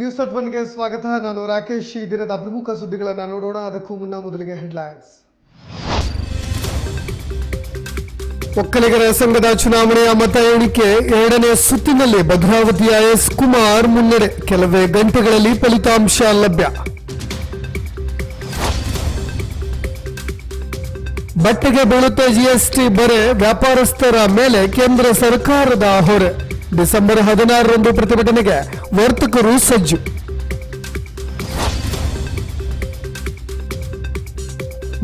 News at ಒನ್ಗೆ ಸ್ವಾಗತ. ನಾನು ರಾಕೇಶ್. ಈ ದಿನದ ಪ್ರಮುಖ ಸುದ್ದಿಗಳನ್ನು ನೋಡೋಣ. ಅದಕ್ಕೂ ಮುನ್ನ ಮೊದಲಿಗೆ ಹೆಡ್ಲೈನ್ಸ್ ಒಕ್ಕಲಿಗರ ಸಂಘದ ಚುನಾವಣೆಯ ಮತ ಎಣಿಕೆ ಎರಡನೇ ಸುತ್ತಿನಲ್ಲಿ ಭದ್ರಾವತಿಯ ಎಸ್ ಕುಮಾರ್ ಮುನ್ನಡೆ. ಕೆಲವೇ ಗಂಟೆಗಳಲ್ಲಿ ಫಲಿತಾಂಶ ಲಭ್ಯ. ಬಟ್ಟೆಗೆ ಬೀಳುತ್ತೆ ಜಿಎಸ್ಟಿ ಬರೆ ವ್ಯಾಪಾರಸ್ಥರ ಮೇಲೆ ಕೇಂದ್ರ ಸರ್ಕಾರದ ಹೊರೆ. ಡಿಸೆಂಬರ್ ಹದಿನಾರರಂದು ಪ್ರತಿಭಟನೆಗೆ ವರ್ತಕರು ಸಜ್ಜು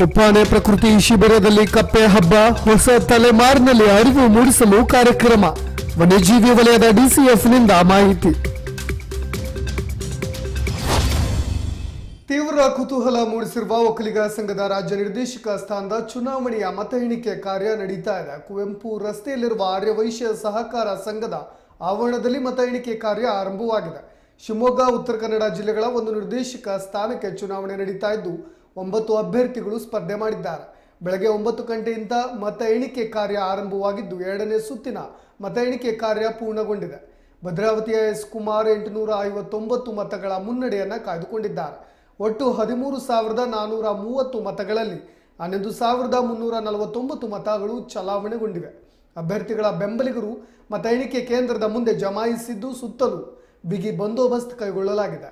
ಮುಪ್ಪಾನೆ ಪ್ರಕೃತಿ ಶಿಬಿರದಲ್ಲಿ ಕಪ್ಪೆ ಹಬ್ಬ, ಹೊಸ ತಲೆಮಾರಿನಲ್ಲಿ ಅರಿವು ಮೂಡಿಸಲು ಕಾರ್ಯಕ್ರಮ. ವನ್ಯಜೀವಿ ವಲಯದ ಡಿಸಿಎಫ್ನಿಂದ ಮಾಹಿತಿ. ತೀವ್ರ ಕುತೂಹಲ ಮೂಡಿಸಿರುವ ಒಕ್ಕಲಿಗ ಸಂಘದ ರಾಜ್ಯ ನಿರ್ದೇಶಕ ಸ್ಥಾನದ ಚುನಾವಣೆಯ ಮತ ಎಣಿಕೆ ಕಾರ್ಯ ನಡೀತಾ ಇದೆ. ಕುವೆಂಪು ರಸ್ತೆಯಲ್ಲಿರುವ ಆರ್ಯವೈಶ್ಯ ಸಹಕಾರ ಸಂಘದ ಆವರಣದಲ್ಲಿ ಮತ ಎಣಿಕೆ ಕಾರ್ಯ ಆರಂಭವಾಗಿದೆ. ಶಿವಮೊಗ್ಗ, ಉತ್ತರ ಕನ್ನಡ ಜಿಲ್ಲೆಗಳ ಒಂದು ನಿರ್ದೇಶಕ ಸ್ಥಾನಕ್ಕೆ ಚುನಾವಣೆ ನಡೀತಾ ಇದ್ದು, ಒಂಬತ್ತು ಅಭ್ಯರ್ಥಿಗಳು ಸ್ಪರ್ಧೆ ಮಾಡಿದ್ದಾರೆ. ಬೆಳಗ್ಗೆ ಒಂಬತ್ತು ಗಂಟೆಯಿಂದ ಮತ ಎಣಿಕೆ ಕಾರ್ಯ ಆರಂಭವಾಗಿದ್ದು, ಎರಡನೇ ಸುತ್ತಿನ ಮತ ಎಣಿಕೆ ಕಾರ್ಯ ಪೂರ್ಣಗೊಂಡಿದೆ. ಭದ್ರಾವತಿಯ ಎಸ್. ಕುಮಾರ್ ಎಂಟುನೂರ ಐವತ್ತೊಂಬತ್ತು ಮತಗಳ ಮುನ್ನಡೆಯನ್ನು ಕಾಯ್ದುಕೊಂಡಿದ್ದಾರೆ. ಒಟ್ಟು ಹದಿಮೂರು ಸಾವಿರದ ನಾನ್ನೂರ ಮೂವತ್ತು ಮತಗಳಲ್ಲಿ ಹನ್ನೊಂದು ಸಾವಿರದ ಮುನ್ನೂರ ನಲವತ್ತೊಂಬತ್ತು ಮತಗಳು ಚಲಾವಣೆಗೊಂಡಿವೆ. ಅಭ್ಯರ್ಥಿಗಳ ಬೆಂಬಲಿಗರು ಮತ ಎಣಿಕೆ ಕೇಂದ್ರದ ಮುಂದೆ ಜಮಾಯಿಸಿದ್ದು ಸುತ್ತಲೂ ಬಿಗಿ ಬಂದೋಬಸ್ತ್ ಕೈಗೊಳ್ಳಲಾಗಿದೆ.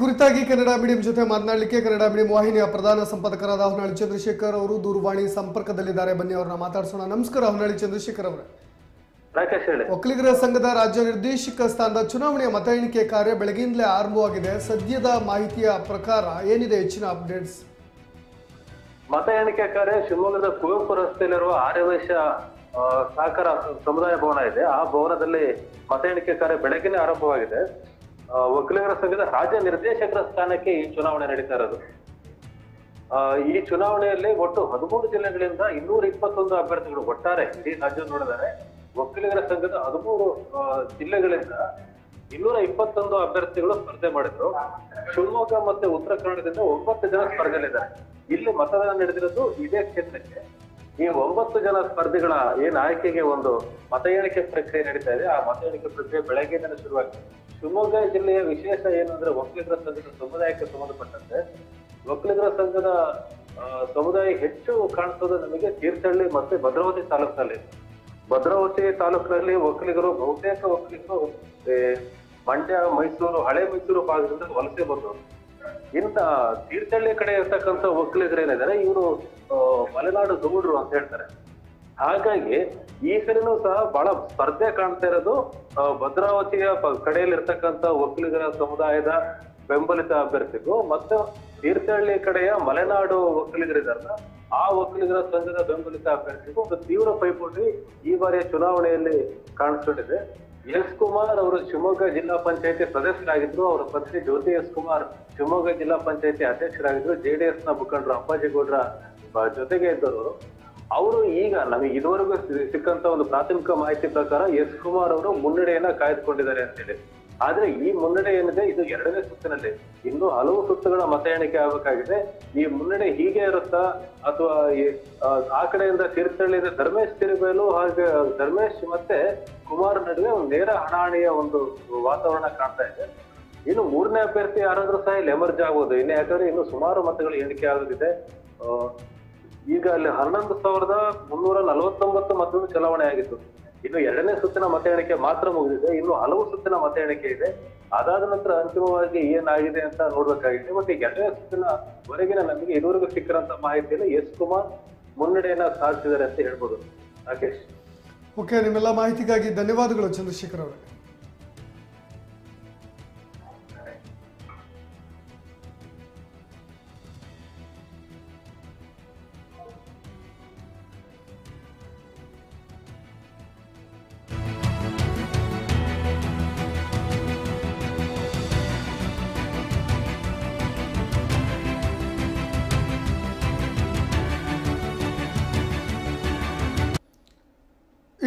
ಕುರಿತಾಗಿ ಕನ್ನಡ ಮೀಡಿಯಂ ಜೊತೆ ಮಾತನಾಡಲಿಕ್ಕೆ ಕನ್ನಡ ಮೀಡಿಯಂ ವಾಹಿನಿಯ ಪ್ರಧಾನ ಸಂಪಾದಕರಾದ ಹೊನ್ನಾಳಿ ಚಂದ್ರಶೇಖರ್ ಅವರು ದೂರವಾಣಿ ಸಂಪರ್ಕದಲ್ಲಿದ್ದಾರೆ. ಬನ್ನಿ ಅವರನ್ನ ಮಾತಾಡಿಸೋಣ. ನಮಸ್ಕಾರ ಹೊನ್ನಾಳಿ ಚಂದ್ರಶೇಖರ್ ಅವರೇ. ಒಕ್ಕಲಿಗರ ಸಂಘದ ರಾಜ್ಯ ನಿರ್ದೇಶಕ ಸ್ಥಾನದ ಚುನಾವಣೆಯ ಮತ ಎಣಿಕೆ ಕಾರ್ಯ ಬೆಳಗಿನಿಂದಲೇ ಆರಂಭವಾಗಿದೆ. ಸದ್ಯದ ಮಾಹಿತಿಯ ಪ್ರಕಾರ ಏನಿದೆ ಹೆಚ್ಚಿನ ಅಪ್ಡೇಟ್ಸ್? ಮತ ಎಣಿಕೆ ಕಾರ್ಯ ಶಿವಮೊಗ್ಗದ ಕುವೆಂಪು ರಸ್ತೆಯಲ್ಲಿರುವ ಆರ್ಯವೈಶ್ಯ ಸಹಕಾರ ಸಮುದಾಯ ಭವನ ಇದೆ. ಆ ಭವನದಲ್ಲಿ ಮತ ಎಣಿಕೆ ಕಾರ್ಯ ಬೆಳಗ್ಗೆ ಆರಂಭವಾಗಿದೆ. ಒಕ್ಕಲಿಗರ ಸಂಘದ ರಾಜ್ಯ ನಿರ್ದೇಶಕರ ಸ್ಥಾನಕ್ಕೆ ಈ ಚುನಾವಣೆ ನಡೀತಾ ಇರೋದು. ಈ ಚುನಾವಣೆಯಲ್ಲಿ ಒಟ್ಟು ಹದಿಮೂರು ಜಿಲ್ಲೆಗಳಿಂದ ಇನ್ನೂರ ಇಪ್ಪತ್ತೊಂದು ಅಭ್ಯರ್ಥಿಗಳು ಒಟ್ಟಾರೆ ಇಡೀ ರಾಜ್ಯ ನೋಡಿದರೆ ವಕೀಲರ ಸಂಘದ ಹದಿಮೂರು ಜಿಲ್ಲೆಗಳಿಂದ ಇನ್ನೂರ ಇಪ್ಪತ್ತೊಂದು ಅಭ್ಯರ್ಥಿಗಳು ಸ್ಪರ್ಧೆ ಮಾಡಿದ್ರು. ಶಿವಮೊಗ್ಗ ಮತ್ತೆ ಉತ್ತರ ಕನ್ನಡದಿಂದ ಒಂಬತ್ತು ಜನ ಸ್ಪರ್ಧೆಯಲ್ಲಿದ್ದಾರೆ. ಇಲ್ಲಿ ಮತದಾನ ನಡೆದಿರೋದು ಇದೇ ಕ್ಷೇತ್ರಕ್ಕೆ. ಈ ಒಂಬತ್ತು ಜನ ಸ್ಪರ್ಧಿಗಳ ಏನ್ ಆಯ್ಕೆಗೆ ಒಂದು ಮತ ಎಣಿಕೆ ಪ್ರಕ್ರಿಯೆ ನಡೀತಾ ಇದೆ. ಆ ಮತ ಎಣಿಕೆ ಪ್ರಕ್ರಿಯೆ ಬೆಳಗ್ಗೆ ಶುರುವಾಗಿದೆ ಶಿವಮೊಗ್ಗ ಜಿಲ್ಲೆಯ ವಿಶೇಷ ಏನು ಅಂದ್ರೆ ಒಕ್ಕಲಿಗರ ಸಂಘದ ಸಮುದಾಯಕ್ಕೆ ಸಂಬಂಧಪಟ್ಟಂತೆ ಒಕ್ಕಲಿಗರ ಸಂಘದ ಸಮುದಾಯ ಹೆಚ್ಚು ಕಾಣಿಸೋದು ನಮಗೆ ತೀರ್ಥಹಳ್ಳಿ ಮತ್ತೆ ಭದ್ರಾವತಿ ತಾಲೂಕಿನಲ್ಲಿ. ಭದ್ರಾವತಿ ತಾಲೂಕಿನಲ್ಲಿ ಒಕ್ಕಲಿಗರು ಬಹುತೇಕ ಒಕ್ಕಲಿಗರು ಮಂಡ್ಯ, ಮೈಸೂರು, ಹಳೆ ಮೈಸೂರು ಭಾಗದಿಂದ ವಲಸೆ ಬಂದರು ಇಂತ ತೀರ್ಥಹಳ್ಳಿ ಕಡೆ ಇರ್ತಕ್ಕಂಥ ಒಕ್ಕಲಿಗರು ಏನಿದ್ದಾರೆ, ಇವರು ಮಲೆನಾಡು ಗೌಡ್ರು ಅಂತ ಹೇಳ್ತಾರೆ. ಹಾಗಾಗಿ ಈ ಸರಿನೂ ಸಹ ಬಹಳ ಸ್ಪರ್ಧೆ ಕಾಣ್ತಾ ಇರೋದು ಭದ್ರಾವತಿಯ ಕಡೆಯಲ್ಲಿ ಕಡೆಯಲ್ಲಿರ್ತಕ್ಕಂಥ ಒಕ್ಕಲಿಗರ ಸಮುದಾಯದ ಬೆಂಬಲಿತ ಅಭ್ಯರ್ಥಿಗೂ ಮತ್ತು ತೀರ್ಥಹಳ್ಳಿ ಕಡೆಯ ಮಲೆನಾಡು ಒಕ್ಕಲಿಗರಿದಾರಲ್ಲ ಆ ಒಕ್ಕಲಿಗರ ಸಂಘದ ಬೆಂಬಲಿತ ಅಭ್ಯರ್ಥಿಗೂ ಒಂದು ತೀವ್ರ ಪೈಪೋಟಿ ಈ ಬಾರಿಯ ಚುನಾವಣೆಯಲ್ಲಿ ಕಾಣಿಸ್ಕೊಂಡಿದೆ. ಎಸ್ ಕುಮಾರ್ ಅವರು ಶಿವಮೊಗ್ಗ ಜಿಲ್ಲಾ ಪಂಚಾಯತಿ ಸದಸ್ಯರಾಗಿದ್ರು, ಅವರ ಪತ್ನಿ ಜ್ಯೋತಿ ಎಸ್ ಕುಮಾರ್ ಶಿವಮೊಗ್ಗ ಜಿಲ್ಲಾ ಪಂಚಾಯತಿ ಅಧ್ಯಕ್ಷರಾಗಿದ್ರು ಜೆಡಿಎಸ್ನ ಮುಖಂಡರು ಅಪ್ಪಾಜಿ ಗೌಡ್ರ ಜೊತೆಗೆ ಇದ್ದವರು. ಅವರು ಈಗ ನಮಗೆ ಇದುವರೆಗೂ ಸಿಕ್ಕಂತ ಒಂದು ಪ್ರಾಥಮಿಕ ಮಾಹಿತಿ ಪ್ರಕಾರ ಎಸ್ ಕುಮಾರ್ ಅವರು ಮುನ್ನಡೆಯನ್ನ ಕಾಯ್ದುಕೊಂಡಿದ್ದಾರೆ ಅಂತೇಳಿ ಆದ್ರೆ ಈ ಮುನ್ನಡೆ ಏನಿದೆ ಇದು ಎರಡನೇ ಸುತ್ತಿನಲ್ಲಿ. ಇನ್ನು ಹಲವು ಸುತ್ತುಗಳ ಮತ ಎಣಿಕೆ ಆಗಬೇಕಾಗಿದೆ. ಈ ಮುನ್ನಡೆ ಹೀಗೆ ಇರುತ್ತಾ? ಅಥವಾ ಆ, ಕಡೆಯಿಂದ ತೀರ್ಥಹಳ್ಳಿಯಿಂದ ಧರ್ಮೇಶ್ ತಿರುಬೇಲು ಹಾಗೆ ಧರ್ಮೇಶ್ ಮತ್ತೆ ಕುಮಾರ್ ನಡುವೆ ಒಂದು ನೇರ ಹಣಾಹಣಿಯ ಒಂದು ವಾತಾವರಣ ಕಾಣ್ತಾ ಇದೆ. ಇನ್ನು ಮೂರನೇ ಅಭ್ಯರ್ಥಿ ಯಾರಾದ್ರೂ ಸಹ ಇಲ್ಲಿ ಎಮರ್ಜ್ ಆಗ್ಬೋದು ಇನ್ನು ಯಾಕಂದ್ರೆ ಇನ್ನು ಸುಮಾರು ಮತಗಳು ಎಣಿಕೆ ಆಗೋದಿದೆ. ಈಗ ಅಲ್ಲಿ ಹನ್ನೊಂದು ಸಾವಿರದ ಮುನ್ನೂರ ನಲವತ್ತೊಂಬತ್ತು ಮತಗಳು ಚಲಾವಣೆ ಆಗಿತ್ತು. ಇನ್ನು ಎರಡನೇ ಸುತ್ತಿನ ಮತ ಎಣಿಕೆ ಮಾತ್ರ ಮುಗಿದಿದೆ. ಇನ್ನು ಹಲವು ಸುತ್ತಿನ ಮತ ಎಣಿಕೆ ಇದೆ. ಅದಾದ ನಂತರ ಅಂತಿಮವಾಗಿ ಏನಾಗಿದೆ ಅಂತ ನೋಡ್ಬೇಕಾಗಿದೆ. ಮತ್ತೆ ಎರಡನೇ ಸುತ್ತಿನ ವರೆಗಿನ ನಮಗೆ ಇದುವರೆಗೂ ಸಿಕ್ಕಿರಂತ ಮಾಹಿತಿಯಲ್ಲಿ ಎಸ್ ಕುಮಾರ್ ಮುನ್ನಡೆಯನ್ನ ಸಾಧಿಸಿದ್ದಾರೆ ಅಂತ ಹೇಳ್ಬೋದು. ರಾಕೇಶ್. ಓಕೆ, ನಿಮ್ಮೆಲ್ಲ ಮಾಹಿತಿಗಾಗಿ ಧನ್ಯವಾದಗಳು ಚಂದ್ರಶೇಖರ್ ಅವರೇ.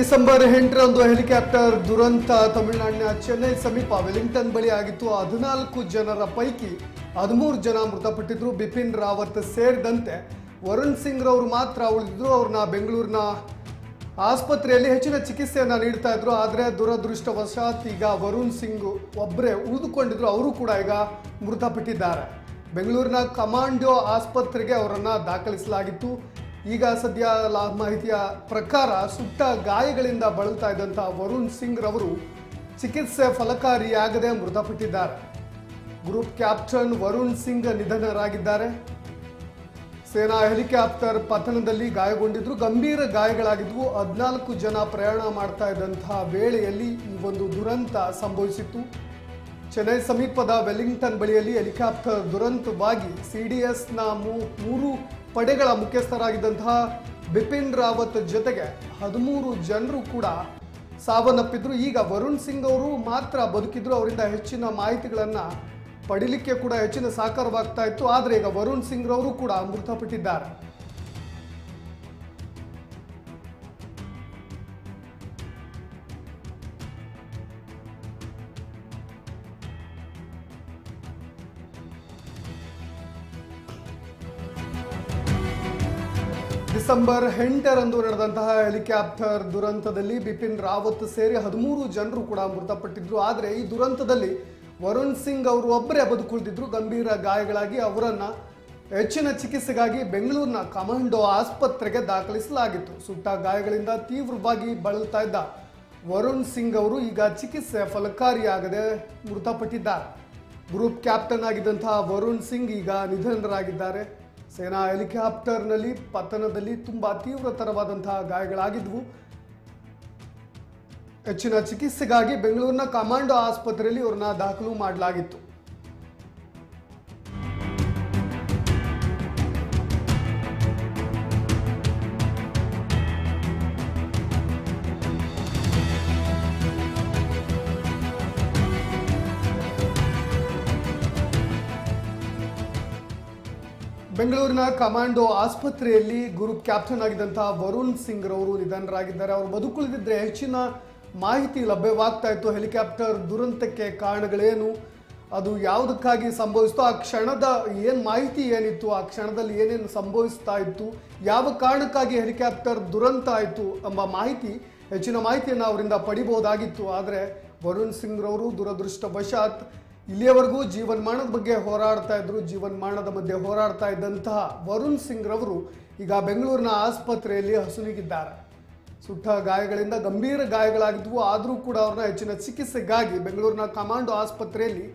ಡಿಸೆಂಬರ್ ಎಂಟರಂದು ಹೆಲಿಕಾಪ್ಟರ್ ದುರಂತ ತಮಿಳುನಾಡಿನ ಚೆನ್ನೈ ಸಮೀಪ ವೆಲಿಂಗ್ಟನ್ ಬಳಿ ಆಗಿತ್ತು. ಹದಿನಾಲ್ಕು ಜನರ ಪೈಕಿ ಹದಿಮೂರು ಜನ ಮೃತಪಟ್ಟಿದ್ರು. ಬಿಪಿನ್ ರಾವತ್ ಸೇರಿದಂತೆ ವರುಣ್ ಸಿಂಗ್ ರವರು ಮಾತ್ರ ಉಳಿದಿದ್ರು. ಅವ್ರನ್ನ ಬೆಂಗಳೂರಿನ ಆಸ್ಪತ್ರೆಯಲ್ಲಿ ಹೆಚ್ಚಿನ ಚಿಕಿತ್ಸೆಯನ್ನ ನೀಡ್ತಾ ಇದ್ರು. ಆದರೆ ದುರದೃಷ್ಟವಶಾತ್ ಈಗ ವರುಣ್ ಸಿಂಗ್ ಒಬ್ಬರೇ ಉಳಿದುಕೊಂಡಿದ್ರು. ಅವರು ಕೂಡ ಈಗ ಮೃತಪಟ್ಟಿದ್ದಾರೆ. ಬೆಂಗಳೂರಿನ ಕಮಾಂಡೋ ಆಸ್ಪತ್ರೆಗೆ ಅವರನ್ನು ದಾಖಲಿಸಲಾಗಿತ್ತು. ಈಗ ಸದ್ಯ ಮಾಹಿತಿಯ ಪ್ರಕಾರ ಸುಟ್ಟ ಗಾಯಗಳಿಂದ ಬಳಲ್ತಾ ಇದ್ದಂಥ ವರುಣ್ ಸಿಂಗ್ ರವರು ಚಿಕಿತ್ಸೆ ಫಲಕಾರಿಯಾಗದೆ ಮೃತಪಟ್ಟಿದ್ದಾರೆ. ಗ್ರೂಪ್ ಕ್ಯಾಪ್ಟನ್ ವರುಣ್ ಸಿಂಗ್ ನಿಧನರಾಗಿದ್ದಾರೆ. ಸೇನಾ ಹೆಲಿಕಾಪ್ಟರ್ ಪತನದಲ್ಲಿ ಗಾಯಗೊಂಡಿದ್ರು. ಗಂಭೀರ ಗಾಯಗಳಾಗಿದ್ವು. ಹದಿನಾಲ್ಕು ಜನ ಪ್ರಯಾಣ ಮಾಡ್ತಾ ಇದ್ದಂತಹ ವೇಳೆಯಲ್ಲಿ ಈ ಒಂದು ದುರಂತ ಸಂಭವಿಸಿತ್ತು. ಚೆನ್ನೈ ಸಮೀಪದ ವೆಲ್ಲಿಂಗ್ಟನ್ ಬಳಿಯಲ್ಲಿ ಹೆಲಿಕಾಪ್ಟರ್ ದುರಂತವಾಗಿ ಸಿಡಿಎಸ್ನ ಮೂರು ಪಡೆಗಳ ಮುಖ್ಯಸ್ಥರಾಗಿದ್ದಂತಹ ಬಿಪಿನ್ ರಾವತ್ ಜೊತೆಗೆ ಹದಿಮೂರು ಜನರು ಕೂಡ ಸಾವನ್ನಪ್ಪಿದ್ರು. ಈಗ ವರುಣ್ ಸಿಂಗ್ ಅವರು ಮಾತ್ರ ಬದುಕಿದ್ರು. ಅವರಿಂದ ಹೆಚ್ಚಿನ ಮಾಹಿತಿಗಳನ್ನು ಪಡಿಲಿಕ್ಕೆ ಕೂಡ ಹೆಚ್ಚಿನ ಸಾಕಾರವಾಗ್ತಾ ಇತ್ತು. ಆದರೆ ಈಗ ವರುಣ್ ಸಿಂಗ್ ಅವರು ಕೂಡ ಮೃತಪಟ್ಟಿದ್ದಾರೆ. ಡಿಸೆಂಬರ್ ಎಂಟರಂದು ನಡೆದಂತಹ ಹೆಲಿಕಾಪ್ಟರ್ ದುರಂತದಲ್ಲಿ ಬಿಪಿನ್ ರಾವತ್ ಸೇರಿ ಹದಿಮೂರು ಜನರು ಕೂಡ ಮೃತಪಟ್ಟಿದ್ರು. ಆದರೆ ಈ ದುರಂತದಲ್ಲಿ ವರುಣ್ ಸಿಂಗ್ ಅವರು ಒಬ್ಬರೇ ಬದುಕುಳಿದಿದ್ರು. ಗಂಭೀರ ಗಾಯಗಳಾಗಿ ಅವರನ್ನು ಹೆಚ್ಚಿನ ಚಿಕಿತ್ಸೆಗಾಗಿ ಬೆಂಗಳೂರಿನ ಕಮಾಂಡೋ ಆಸ್ಪತ್ರೆಗೆ ದಾಖಲಿಸಲಾಗಿತ್ತು. ಸುಟ್ಟ ಗಾಯಗಳಿಂದ ತೀವ್ರವಾಗಿ ಬಳಲ್ತಾ ಇದ್ದ ವರುಣ್ ಸಿಂಗ್ ಅವರು ಈಗ ಚಿಕಿತ್ಸೆ ಫಲಕಾರಿಯಾಗದೆ ಮೃತಪಟ್ಟಿದ್ದಾರೆ. ಗ್ರೂಪ್ ಕ್ಯಾಪ್ಟನ್ ಆಗಿದ್ದಂತಹ ವರುಣ್ ಸಿಂಗ್ ಈಗ ನಿಧನರಾಗಿದ್ದಾರೆ. ಸೇನಾ ಹೆಲಿಕಾಪ್ಟರ್ನಲ್ಲಿ ಪತನದಲ್ಲಿ ತುಂಬ ತೀವ್ರತರವಾದಂತಹ ಗಾಯಗಳಾಗಿದ್ವು. ಹೆಚ್ಚಿನ ಚಿಕಿತ್ಸೆಗಾಗಿ ಬೆಂಗಳೂರಿನ ಕಮಾಂಡೋ ಆಸ್ಪತ್ರೆಯಲ್ಲಿ ಅವ್ರನ್ನ ದಾಖಲು ಮಾಡಲಾಗಿತ್ತು. ಬೆಂಗಳೂರಿನ ಕಮಾಂಡೋ ಆಸ್ಪತ್ರೆಯಲ್ಲಿ ಗುರು ಕ್ಯಾಪ್ಟನ್ ಆಗಿದ್ದಂತಹ ವರುಣ್ ಸಿಂಗ್ ರವರು ನಿಧನರಾಗಿದ್ದಾರೆ. ಅವರು ಬದುಕುಳಿದಿದ್ರೆ ಹೆಚ್ಚಿನ ಮಾಹಿತಿ ಲಭ್ಯವಾಗ್ತಾ ಇತ್ತು. ಹೆಲಿಕಾಪ್ಟರ್ ದುರಂತಕ್ಕೆ ಕಾರಣಗಳೇನು? ಅದು ಯಾವುದಕ್ಕಾಗಿ ಸಂಭವಿಸ್ತು? ಆ ಕ್ಷಣದ ಏನು ಮಾಹಿತಿ ಏನಿತ್ತು? ಆ ಕ್ಷಣದಲ್ಲಿ ಏನೇನು ಸಂಭವಿಸ್ತಾ ಇತ್ತು? ಯಾವ ಕಾರಣಕ್ಕಾಗಿ ಹೆಲಿಕಾಪ್ಟರ್ ದುರಂತ ಆಯಿತು ಎಂಬ ಮಾಹಿತಿ, ಹೆಚ್ಚಿನ ಮಾಹಿತಿಯನ್ನು ಅವರಿಂದ ಪಡಿಬಹುದಾಗಿತ್ತು. ಆದರೆ ವರುಣ್ ಸಿಂಗ್ ರವರು ದುರದೃಷ್ಟವಶಾತ್ ಇಲ್ಲಿಯವರೆಗೂ ಜೀವನ್ಮಾನದ ಬಗ್ಗೆ ಹೋರಾಡ್ತಾ ಇದ್ರು, ಜೀವನ್ಮಾನದ ಮಧ್ಯೆ ಹೋರಾಡ್ತಾ ಇದ್ದಂತಹ ವರುಣ್ ಸಿಂಗ್ ರವರು ಈಗ ಬೆಂಗಳೂರಿನ ಆಸ್ಪತ್ರೆಯಲ್ಲಿ ಹಸುನಿಗಿದ್ದಾರೆ. ಸುಟ್ಟ ಗಾಯಗಳಿಂದ ಗಂಭೀರ ಗಾಯಗಳಾಗಿದ್ವು, ಆದರೂ ಕೂಡ ಅವ್ರನ್ನ ಹೆಚ್ಚಿನ ಚಿಕಿತ್ಸೆಗಾಗಿ ಬೆಂಗಳೂರಿನ ಕಮಾಂಡೋ ಆಸ್ಪತ್ರೆಯಲ್ಲಿ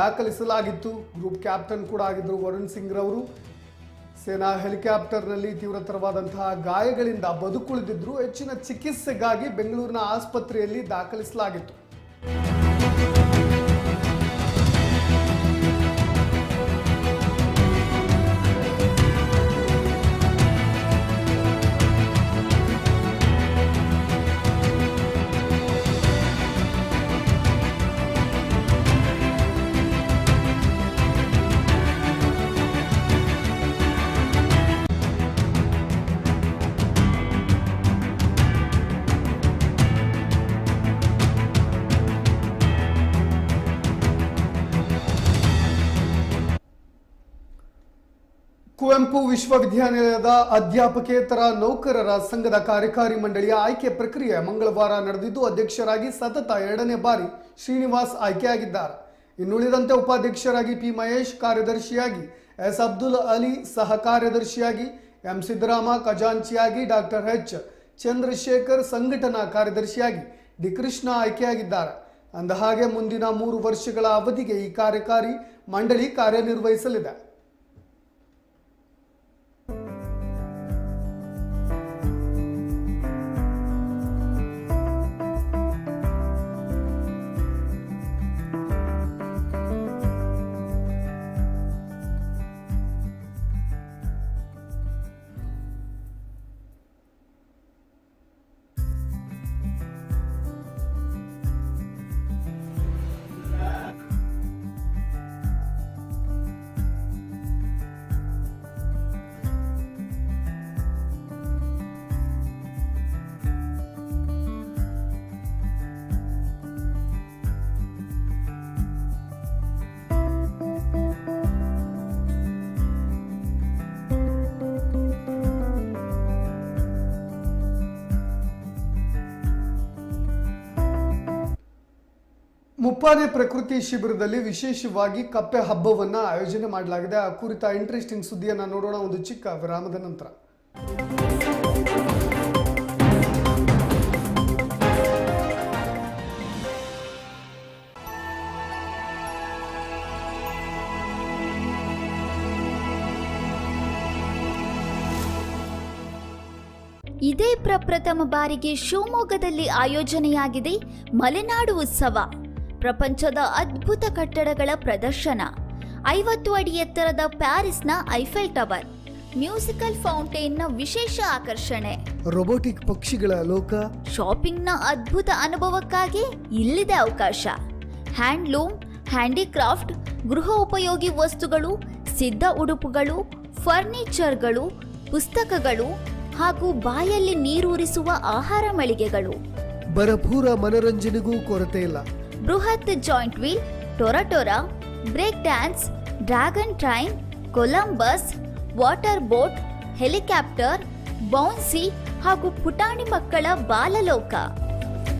ದಾಖಲಿಸಲಾಗಿತ್ತು. ಗ್ರೂಪ್ ಕ್ಯಾಪ್ಟನ್ ಕೂಡ ಆಗಿದ್ದರು ವರುಣ್ ಸಿಂಗ್ ರವರು ಸೇನಾ ಹೆಲಿಕಾಪ್ಟರ್ನಲ್ಲಿ ತೀವ್ರತರವಾದಂತಹ ಗಾಯಗಳಿಂದ ಬದುಕುಳಿದಿದ್ರು, ಹೆಚ್ಚಿನ ಚಿಕಿತ್ಸೆಗಾಗಿ ಬೆಂಗಳೂರಿನ ಆಸ್ಪತ್ರೆಯಲ್ಲಿ ದಾಖಲಿಸಲಾಗಿತ್ತು. ಕುವೆಂಪು ವಿಶ್ವವಿದ್ಯಾನಿಲಯದ ಅಧ್ಯಾಪಕೇತರ ನೌಕರರ ಸಂಘದ ಕಾರ್ಯಕಾರಿ ಮಂಡಳಿಯ ಆಯ್ಕೆ ಪ್ರಕ್ರಿಯೆ ಮಂಗಳವಾರ ನಡೆದಿದ್ದು, ಅಧ್ಯಕ್ಷರಾಗಿ ಸತತ ಎರಡನೇ ಬಾರಿ ಶ್ರೀನಿವಾಸ್ ಆಯ್ಕೆಯಾಗಿದ್ದಾರೆ. ಇನ್ನುಳಿದಂತೆ ಉಪಾಧ್ಯಕ್ಷರಾಗಿ ಪಿ ಮಹೇಶ್, ಕಾರ್ಯದರ್ಶಿಯಾಗಿ ಎಸ್ ಅಬ್ದುಲ್ ಅಲಿ, ಸಹ ಕಾರ್ಯದರ್ಶಿಯಾಗಿ ಎಂ ಸಿದ್ದರಾಮ, ಖಜಾಂಚಿಯಾಗಿ ಡಾಕ್ಟರ್ ಎಚ್ ಚಂದ್ರಶೇಖರ್ ಸಂಘಟನಾ ಕಾರ್ಯದರ್ಶಿಯಾಗಿ ಡಿ ಕೃಷ್ಣ ಆಯ್ಕೆಯಾಗಿದ್ದಾರೆ. ಅಂದಹಾಗೆ, ಮುಂದಿನ ಮೂರು ವರ್ಷಗಳ ಅವಧಿಗೆ ಈ ಕಾರ್ಯಕಾರಿ ಮಂಡಳಿ ಕಾರ್ಯನಿರ್ವಹಿಸಲಿದೆ. ಮುಪ್ಪಾನೆ ಪ್ರಕೃತಿ ಶಿಬಿರದಲ್ಲಿ ವಿಶೇಷವಾಗಿ ಕಪ್ಪೆ ಹಬ್ಬವನ್ನ ಆಯೋಜನೆ ಮಾಡಲಾಗಿದೆ. ಆ ಕುರಿತ ಇಂಟ್ರೆಸ್ಟಿಂಗ್ ಸುದ್ದಿಯನ್ನ ನೋಡೋಣ. ಒಂದು ಚಿಕ್ಕ ವಿರಾಮದ ನಂತರ. ಇದೇ ಪ್ರಪ್ರಥಮ ಬಾರಿಗೆ ಶಿವಮೊಗ್ಗದಲ್ಲಿ ಆಯೋಜನೆಯಾಗಿದೆ ಮಲೆನಾಡು ಉತ್ಸವ. ಪ್ರಪಂಚದ ಅದ್ಭುತ ಕಟ್ಟಡಗಳ ಪ್ರದರ್ಶನ. ಐವತ್ತು ಅಡಿ ಎತ್ತರದ ಪ್ಯಾರಿಸ್ನ ಐಫೆಲ್ ಟವರ್ ಮ್ಯೂಸಿಕಲ್ ಫೌಂಟೇನ್ನ ವಿಶೇಷ ಆಕರ್ಷಣೆ. ರೋಬೋಟಿಕ್ ಪಕ್ಷಿಗಳ ಲೋಕ. ಶಾಪಿಂಗ್ನ ಅದ್ಭುತ ಅನುಭವಕ್ಕಾಗಿ ಇಲ್ಲಿದೆ ಅವಕಾಶ. ಹ್ಯಾಂಡ್ಲೂಮ್ ಹ್ಯಾಂಡಿಕ್ರಾಫ್ಟ್ ಗೃಹ ಉಪಯೋಗಿ ವಸ್ತುಗಳು ಸಿದ್ಧ ಉಡುಪುಗಳು ಫರ್ನಿಚರ್ಗಳು ಪುಸ್ತಕಗಳು ಹಾಗೂ ಬಾಯಲ್ಲಿ ನೀರೂರಿಸುವ ಆಹಾರ ಮಳಿಗೆಗಳು. ಬರಪೂರ ಮನರಂಜನೆಗೂ ಕೊರತೆ ಇಲ್ಲ. ಬೃಹತ್ joint wheel ಟೊರಟೊರಾ break dance dragon train Columbus water boat helicopter bouncy ಹಾಗೂ ಪುಟಾಣಿ ಮಕ್ಕಳ ಬಾಲಲೋಕ.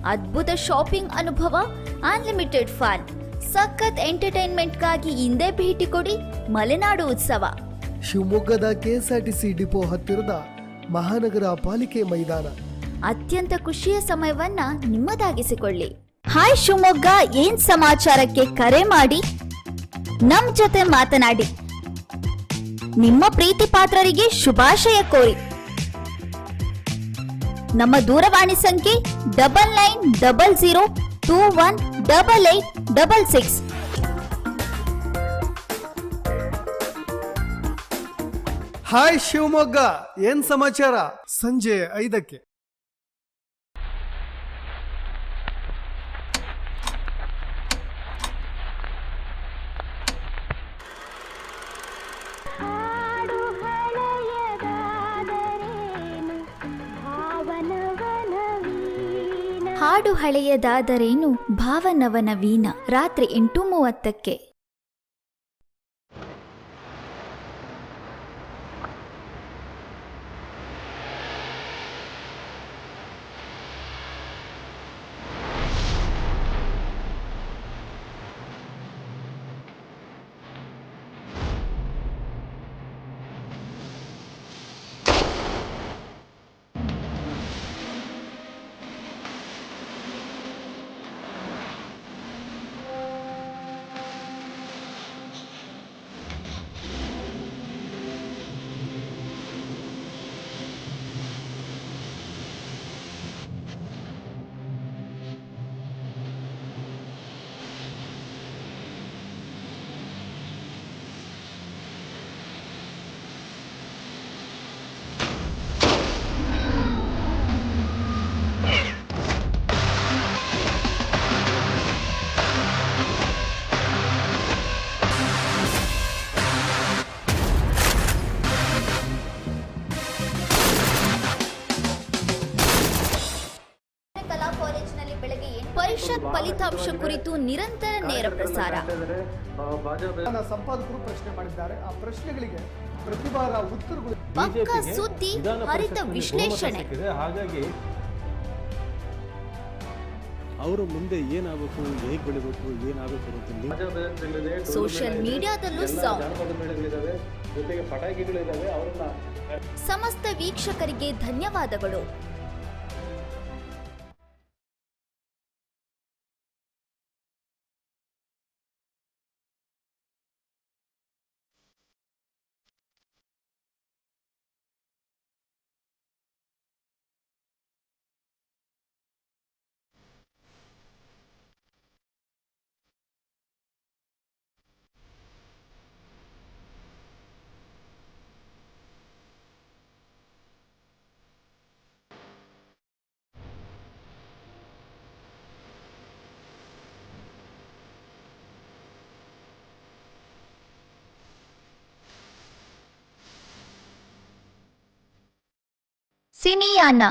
ಅದ್ಭುತ ಶಾಪಿಂಗ್ ಅನುಭವ ಅನ್ಲಿಮಿಟೆಡ್ ಫನ್. ಸಖತ್ ಎಂಟರ್ಟೈನ್ಮೆಂಟ್ಗಾಗಿ ಹಿಂದೆ ಭೇಟಿ ಕೊಡಿ ಮಲೆನಾಡು ಉತ್ಸವ. ಶಿವಮೊಗ್ಗದ ಕೆಎಸ್ಆರ್ಟಿಸಿ ಡಿಪೋ ಹತ್ತಿರದ ಮಹಾನಗರ ಪಾಲಿಕೆ ಮೈದಾನ. ಅತ್ಯಂತ ಖುಷಿಯ ಸಮಯವನ್ನ ನಿಮ್ಮದಾಗಿಸಿಕೊಳ್ಳಿ. ಹಾಯ್ ಶಿವಮೊಗ್ಗ, ಏನ್ ಸಮಾಚಾರಕ್ಕೆ ಕರೆ ಮಾಡಿ? ನಮ್ ಜೊತೆ ಮಾತನಾಡಿ. ನಿಮ್ಮ ಪ್ರೀತಿ ಪಾತ್ರರಿಗೆ ಶುಭಾಶಯ ಕೋರಿ. ನಮ್ಮ ದೂರವಾಣಿ ಸಂಖ್ಯೆ double nine double zero two one double eight double six. Hi Shivamogga, ಏನ್ ಸಮಾಚಾರ? ಸಂಜೆ ಐದಕ್ಕೆ. ಹಾಡು ಹಳೆಯದಾದರೇನು ಭಾವನವನ ವೀಣ. ರಾತ್ರಿ ಎಂಟು ಮೂವತ್ತಕ್ಕೆ ಪ್ರಸಾರ. ಸಂಪಾದಕರು ಪ್ರಶ್ನೆ ಮಾಡಿದ್ದಾರೆ. ಆ ಪ್ರಶ್ನೆಗಳಿಗೆ ಪ್ರತಿವಾರ ಉತ್ತರಗಳು ಪಕ್ಕ ಸುದ್ದಿ ಹರಿತ ವಿಶ್ಲೇಷಣೆ. ಹಾಗಾಗಿ ಅವರು ಮುಂದೆ ಏನಾಗಬೇಕು ಹೇಗೆ ಬೆಳಿಬೇಕು ಏನಾಗಬೇಕು ಅಂತ ಸೋಷಿಯಲ್ ಮೀಡಿಯಾದಲ್ಲೂ ಸಮಸ್ತ ವೀಕ್ಷಕರಿಗೆ ಧನ್ಯವಾದಗಳು. ಸಿನಿಯಾನ,